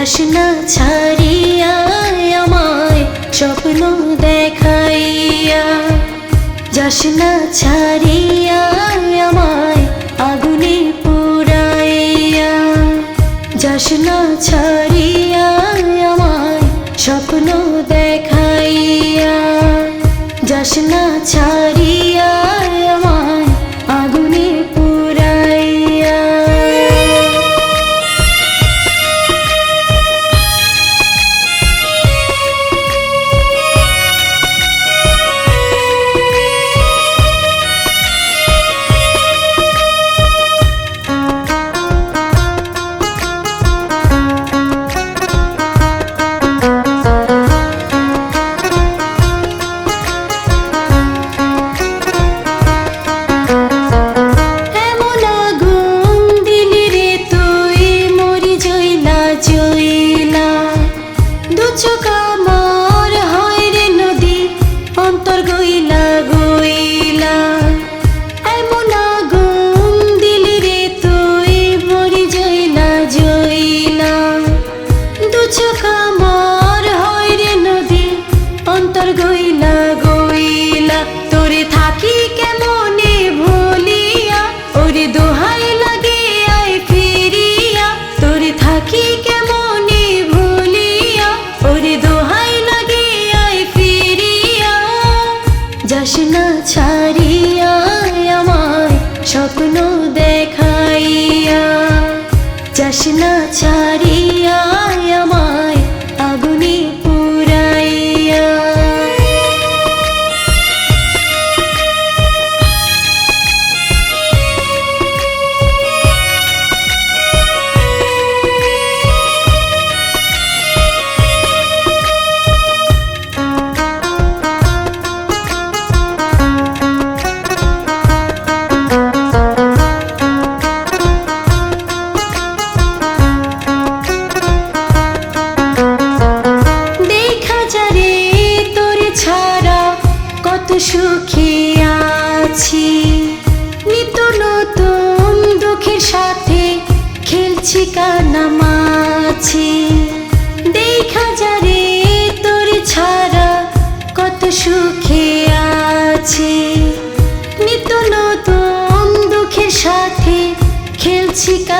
যাস ছাড়িয়া আমায় স্বপ্ন দেখাইয়া। যাস ছাড়িয়া আমায় আগুনে পুরাইয়া। যাস না ছাড়িয়া গইলা গইলা, তোরে থাকি কেমনে ভুলিয়া? ওরে দোহাই লাগে আই ফিরিয়া, তোরে থাকি কেমনে ভুলিয়া? ওরে দোহাই লাগে আই ফিরিয়া। যাস না ছাড়িয়া, আমায় স্বপ্ন দেখাইয়া। যাস না ছাড়িয়া, আমায় খেলছি কানামাছি দেখা যারে, তোর ছাড়া কত সুখে আছি। নিত নতুন দুঃখের সাথে খেলছি কানামাছি